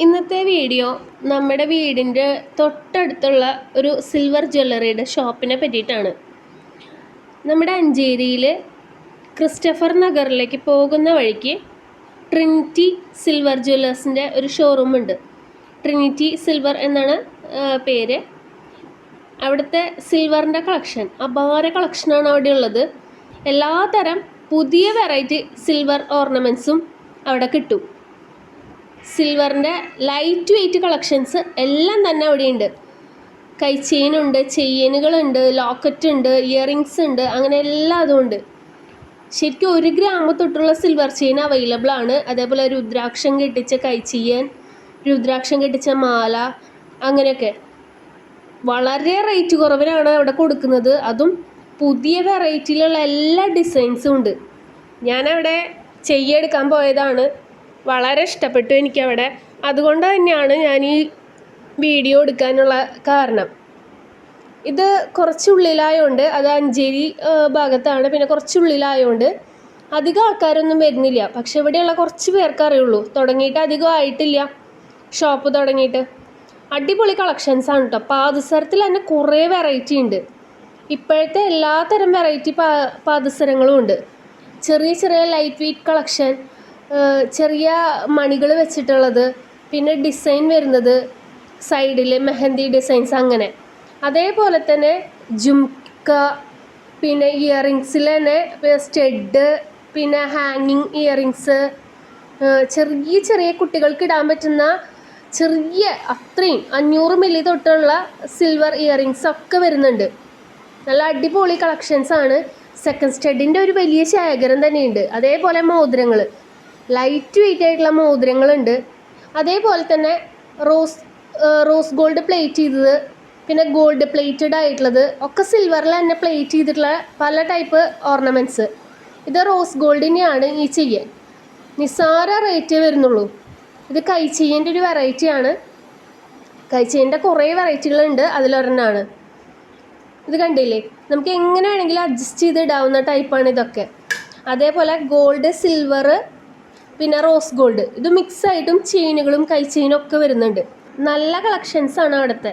ഇന്നത്തെ വീഡിയോ നമ്മുടെ വീടിന്റെ തൊട്ടടുത്തുള്ള ഒരു സിൽവർ ജ്വല്ലറിയുടെ ഷോപ്പിനെ പറ്റിയിട്ടാണ്. നമ്മുടെ അഞ്ചേരിയിൽ ക്രിസ്റ്റഫർ നഗറിലേക്ക് പോകുന്ന വഴിക്ക് ട്രിനിറ്റി സിൽവർ ജ്വല്ലേഴ്സിന്റെ ഒരു ഷോറൂം ഉണ്ട്. ട്രിനിറ്റി സിൽവർ എന്നാണ് പേര്. അവിടുത്തെ സിൽവറിന്റെ കളക്ഷൻ അപാര കളക്ഷനാണ് അവിടെ ഉള്ളത്. എല്ലാതരം പുതിയ വെറൈറ്റി സിൽവർ ഓർണമെന്റ്സും അവിടെ കിട്ടും. സിൽവറിന്റെ ലൈറ്റ് വെയ്റ്റ് കളക്ഷൻസ് എല്ലാം തന്നെ അവിടെയുണ്ട്. കൈ ചെയിനുണ്ട് ചെയിനുകളുണ്ട് ലോക്കറ്റ് ഉണ്ട് ഇയറിങ്സ് ഉണ്ട് അങ്ങനെ എല്ലാം അതും ഉണ്ട് ശരിക്കും ഒരു ഗ്രാം തൊട്ടുള്ള സിൽവർ ചെയിൻ അവൈലബിൾ ആണ്. അതേപോലെ രുദ്രാക്ഷം കെട്ടിച്ച കൈ ചെയ്യൻ രുദ്രാക്ഷം കെട്ടിച്ച മാല അങ്ങനെയൊക്കെ. വളരെ റേറ്റ് കുറവിനാണ് അവിടെ കൊടുക്കുന്നത്. അതും പുതിയ വെറൈറ്റിയിലുള്ള എല്ലാ ഡിസൈൻസും ഉണ്ട്. ഞാനവിടെ ചെയ്യെടുക്കാൻ പോയതാണ്. വളരെ ഇഷ്ടപ്പെട്ടു എനിക്കവിടെ. അതുകൊണ്ട് തന്നെയാണ് ഞാൻ ഈ വീഡിയോ എടുക്കാനുള്ള കാരണം. ഇത് കുറച്ചുള്ളിലായതുകൊണ്ട് അത് അഞ്ചേരി ഭാഗത്താണ്. പിന്നെ കുറച്ചുള്ളിലായതുകൊണ്ട് അധികം ആൾക്കാരൊന്നും വരുന്നില്ല. പക്ഷെ ഇവിടെയുള്ള കുറച്ച് പേർക്ക് അറിയുള്ളൂ. തുടങ്ങിയിട്ട് അധികം ആയിട്ടില്ല. ഷോപ്പ് തുടങ്ങിയിട്ട്. അടിപൊളി കളക്ഷൻസ് ആണ് കേട്ടോ പാദസരത്തിൽ തന്നെ കുറേ വെറൈറ്റി ഉണ്ട്. ഇപ്പോഴത്തെ എല്ലാത്തരം വെറൈറ്റി പാ പാദസരങ്ങളും ഉണ്ട്. ചെറിയ ചെറിയ ലൈറ്റ് വെയ്റ്റ് കളക്ഷൻ ചെറിയ മണികൾ വെച്ചിട്ടുള്ളത് പിന്നെ ഡിസൈൻ വരുന്നത് സൈഡിൽ മെഹന്തി ഡിസൈൻസ് അങ്ങനെ. അതേപോലെ തന്നെ ജുംക്ക പിന്നെ ഇയറിങ്സിൽ തന്നെ സ്റ്റെഡ് പിന്നെ ഹാങ്ങിങ് ഇയറിങ്സ് ചെറിയ ചെറിയ കുട്ടികൾക്ക് ഇടാൻ പറ്റുന്ന ചെറിയ അത്രയും അഞ്ഞൂറ് മില്ലി തൊട്ടുള്ള സിൽവർ ഇയറിങ്സ് ഒക്കെ വരുന്നുണ്ട്. നല്ല അടിപൊളി കളക്ഷൻസ് ആണ് സെക്കൻഡ് സ്റ്റഡിന്റെ ഒരു വലിയ ശേഖരം തന്നെയുണ്ട്. അതേപോലെ മോതിരങ്ങൾ ലൈറ്റ് വെയിറ്റ് ആയിട്ടുള്ള മോതിരങ്ങളുണ്ട്. അതേപോലെ തന്നെ റോസ് റോസ് ഗോൾഡ് പ്ലേറ്റ് ചെയ്തത് പിന്നെ ഗോൾഡ് പ്ലേറ്റഡ് ആയിട്ടുള്ളത് ഒക്കെ സിൽവറിൽ തന്നെ പ്ലേറ്റ് ചെയ്തിട്ടുള്ള പല ടൈപ്പ് ഓർണമെന്റ്സ് ഇത് റോസ് ഗോൾഡിനെയാണ് ഈ ചെയ്യാൻ നിസ്സാര റേറ്റ് വരുന്നുള്ളൂ. ഇത് കൈച്ചെയ്യന്റെ ഒരു വെറൈറ്റിയാണ് കൈച്ചെയ്യന്റെ കുറേ വെറൈറ്റികളുണ്ട് അതിലൊരെണ്ണമാണ് ഇത് കണ്ടില്ലേ? നമുക്ക് എങ്ങനെ വേണമെങ്കിലും അഡ്ജസ്റ്റ് ചെയ്ത് ഇടാവുന്ന ടൈപ്പാണ് ഇതൊക്കെ. അതേപോലെ ഗോൾഡ് സിൽവർ പിന്നെ റോസ് ഗോൾഡ്. ഇത് മിക്സ് ആയിട്ടും ചെയിനുകളും കൈ ചെയിനും ഒക്കെ വരുന്നുണ്ട്. നല്ല കളക്ഷൻസ് ആണ് അവിടുത്തെ.